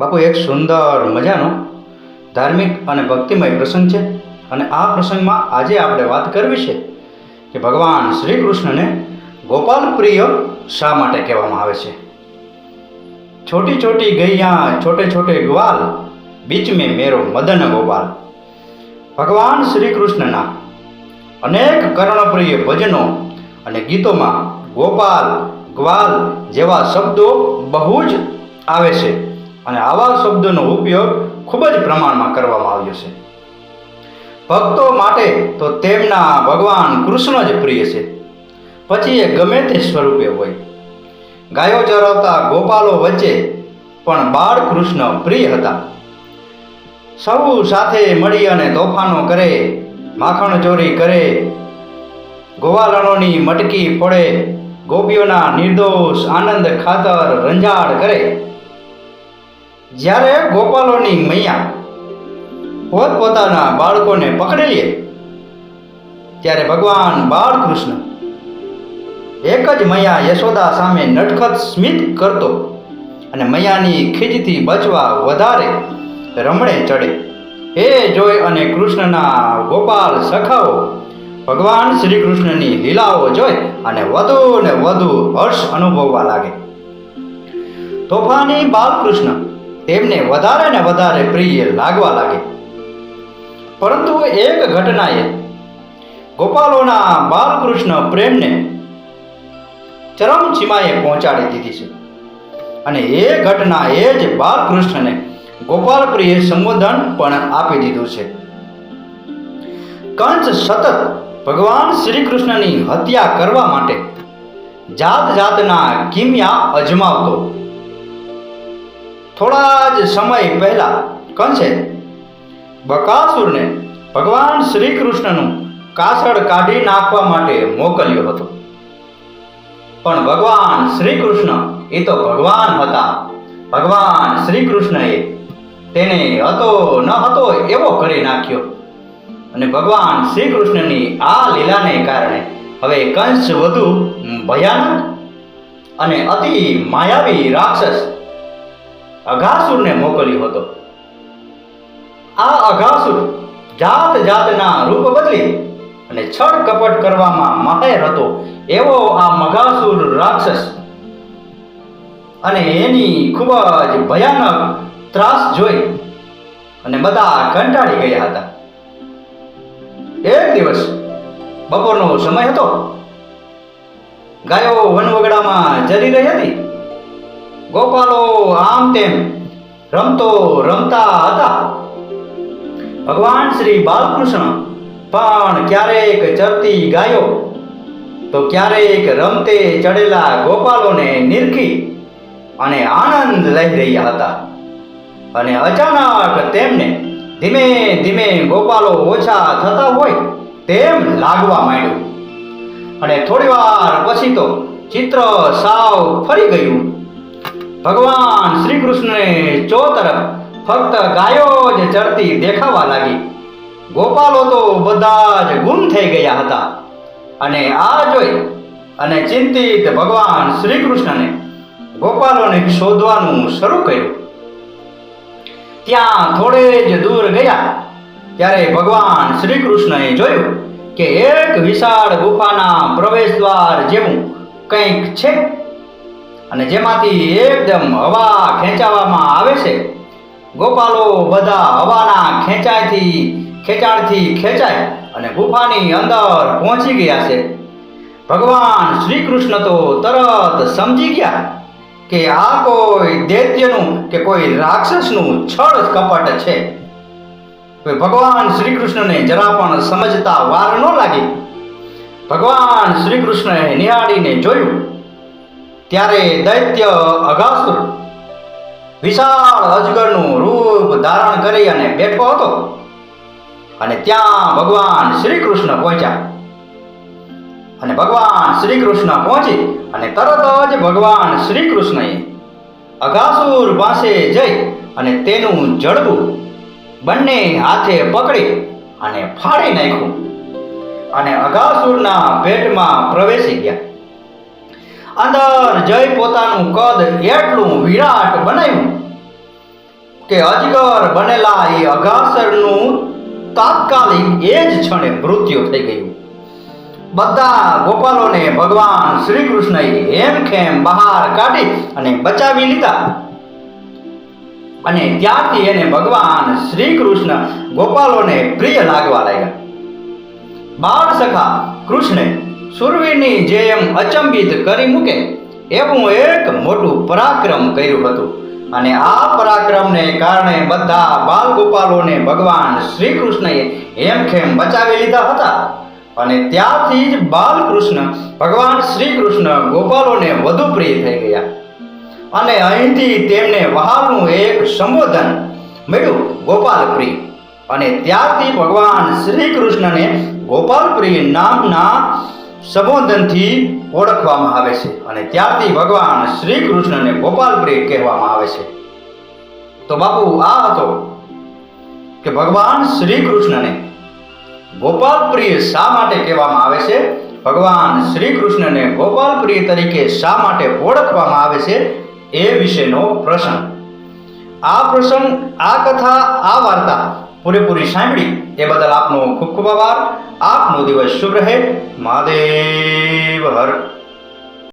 બાપુ, એક સુંદર મજાનો ધાર્મિક અને ભક્તિમય પ્રસંગ છે અને આ પ્રસંગમાં આજે આપણે વાત કરવી છે કે ભગવાન શ્રી કૃષ્ણને ગોપાલ પ્રિય શા માટે કહેવામાં આવે છે? છોટી છોટી ગૈયા, છોટે છોટે ગ્વાલ બીચ મેં મેરો મદન ગોપાલ. ભગવાન શ્રી કૃષ્ણના અનેક કર્ણપ્રિય ભજનો અને ગીતોમાં ગોપાલ, ગ્વાલ જેવા શબ્દો બહુ જ આવે છે. અને આવા શબ્દોનો ઉપયોગ ખૂબ જ પ્રમાણમાં કરવામાં આવ્યો છે. ભક્તો માટે તો તેમના ભગવાન કૃષ્ણ જ પ્રિય છે. પછી એ ગમે તે સ્વરૂપે હોય. ગાયો ચરાવતા ગોપાલો વચ્ચે પણ બાળ કૃષ્ણ પ્રિય હતા. સૌ સાથે મળી અને તોફાનો કરે, માખણ ચોરી કરે, ગોવાલણોની મટકી ફોડે, ગોપીઓના નિર્દોષ આનંદ ખાતર રંજાડ કરે. જ્યારે ગોપાલોની મૈયા પોતપોતાના બાળકોને પકડી લે, ત્યારે ભગવાન બાળકૃષ્ણ એક જ મૈયા યશોદા સામે નટખટ સ્મિત કરતો અને મૈયાની ખીજથી બચવા વધારે રમણે ચડે. એ જોઈ અને કૃષ્ણના ગોપાલ સખાઓ, ભગવાન શ્રી કૃષ્ણની લીલાઓ જોઈ અને વધુ ને વધુ હર્ષ અનુભવવા લાગે. તોફાની બાલકૃષ્ણ તેમને વધારે ને વધારે પ્રિય લાગવા લાગે. પરંતુ એક ઘટનાએ ગોપાલોના બાલકૃષ્ણ પ્રેમને ચરમસીમાએ પહોંચાડી દીધી છે. અને એ ઘટના એ જ બાલકૃષ્ણને ગોપાલ પ્રિય સંબોધન પણ આપી દીધું છે. કંસ સતત ભગવાન શ્રી કૃષ્ણની હત્યા કરવા માટે જાત જાતના કિમિયા અજમાવતો થોડા જ સમય પહેલા કંસે બકાસુરને ભગવાન શ્રી કૃષ્ણનું કાસળ કાઢી નાખવા માટે મોકલ્યો હતો. પણ ભગવાન શ્રી કૃષ્ણ એ તો ભગવાન હતા. ભગવાન શ્રી કૃષ્ણએ તેને હતો ન હતો એવો કરી નાખ્યો. અને ભગવાન શ્રી કૃષ્ણની આ લીલાને કારણે હવે કંસ વધુ ભયાનક અને અતિ માયાવી રાક્ષસ અઘાસુરને મોકલ્યો હતો. આ અઘાસુર જાત જાતના રૂપ બદલી અને છળ કપટ કરવામાં માહેર હતો. એવો આ મઘાસુર રાક્ષસ અને એની ખૂબ જ ભયાનક ત્રાસ જોઈ અને બધા કંટાળી ગયા હતા. એક દિવસ બપોરનો સમય હતો. ગાયો વનવગડામાં જરી રહી હતી. ગોપાલો, આમ તેમ. રમતો, રમતા હતા. ભગવાન શ્રી બાલકૃષ્ણ પણ ક્યારેક ચરતી ગાયો, તો ક્યારેક રમતે ચડેલા ગોપાલોને નિરખી અને આનંદ લઈ રહ્યા હતા. અને અચાનક તેમને ધીમે ધીમે ગોપાલો ઓછા થતા હોય તેમ લાગવા માંડ્યું. અને થોડી વાર પછી તો ચિત્ર સાવ ફરી ગયું. ભગવાન શ્રી કૃષ્ણને ચો તરફ ફક્ત ગાયો જ ચરતી દેખાવા લાગી. ગોપાલો તો બધા જ ગુમ થઈ ગયા હતા. અને આ જોઈ અને ચિંતિત ભગવાન શ્રી કૃષ્ણને ગોપાલોને શોધવાનું શરૂ કર્યું. ત્યાં થોડે જ દૂર ગયા, ત્યારે ભગવાન શ્રી કૃષ્ણએ જોયું કે એક વિશાળ ગુફાના પ્રવેશ દ્વાર જેવું કંઈક છે. અને જેમાંથી એકદમ હવા ખેંચાવામાં આવે છે. ગોપાલો બધા હવાના ખેંચાયથી ખેંચાણથી ખેંચાય અને ગુફાની અંદર પહોંચી ગયા છે. ભગવાન શ્રી કૃષ્ણ તો તરત સમજી ગયા કે આ કોઈ દૈત્યનું કે કોઈ રાક્ષસનું છળ કપટ છે. ભગવાન શ્રી કૃષ્ણને જરા પણ સમજતા વાર ન લાગી. ભગવાન શ્રી કૃષ્ણએ નિહાળીને જોયું ત્યારે દૈત્ય અઘાસુર વિશાળ અજગરનું રૂપ ધારણ કરી અને બેઠો હતો. અને ત્યાં ભગવાન શ્રી કૃષ્ણ પહોંચ્યા. અને ભગવાન શ્રી કૃષ્ણ પહોંચી અને તરત જ ભગવાન શ્રી કૃષ્ણએ અઘાસુર પાસે જઈ અને તેનું જડબું બંને હાથે પકડી અને ફાડી નાખ્યું. અને અઘાસુરના પેટમાં પ્રવેશી ગયા. અંદર જય પોતાનું કદ એટલું વિરાટ બનાવ્યું કે અજગર બનેલા એ અઘાસરનું તાત્કાલિક એ જ ક્ષણે મૃત્યુ થઈ ગયું. બધા ગોપાલોને ભગવાન શ્રી કૃષ્ણએ હેમખેમ બહાર કાઢી અને બચાવી લીધા. અને ત્યારથી એને ભગવાન શ્રી કૃષ્ણ ગોપાલોને પ્રિય લાગવા લાગ્યા. બાળ સખા કૃષ્ણે સુરવીરની જેમ અચંબિત કરી મૂકે, એવું એક મોટું પરાક્રમ કર્યું હતું. અને આ પરાક્રમને કારણે બધા બાલ ગોપાલોને ભગવાન શ્રી કૃષ્ણએ હેમખેમ બચાવી લીધા હતા. અને ત્યારથી જ બાલકૃષ્ણ ભગવાન શ્રી કૃષ્ણ ગોપાલોને વધુ પ્રિય થઈ ગયા. અને અહીંથી તેમને વહાલનું એક સંબોધન મળ્યું ગોપાલપ્રિય અને ત્યારથી ભગવાન શ્રી કૃષ્ણને ગોપાલપ્રિય નામના સંબોધનથી ઓળખવામાં આવે છે અને ત્યારથી ભગવાન શ્રી કૃષ્ણને ગોપાલ પ્રિય કહેવામાં આવે છે. તો બાપુ, આ હતો કે ભગવાન શ્રી કૃષ્ણને ગોપાલ પ્રિય શા માટે કહેવામાં આવે છે? ભગવાન શ્રી કૃષ્ણને ગોપાલ પ્રિય તરીકે શા માટે ઓળખવામાં આવે છે? એ વિશેનો પ્રસંગ આ પ્રસંગ આ કથા, આ વાર્તા પૂરેપૂરી સાંભળી એ બદલ આપનો ખૂબ ખૂબ આભાર. આપનો દિવસ શુભ રહે. મહાદેવ હર.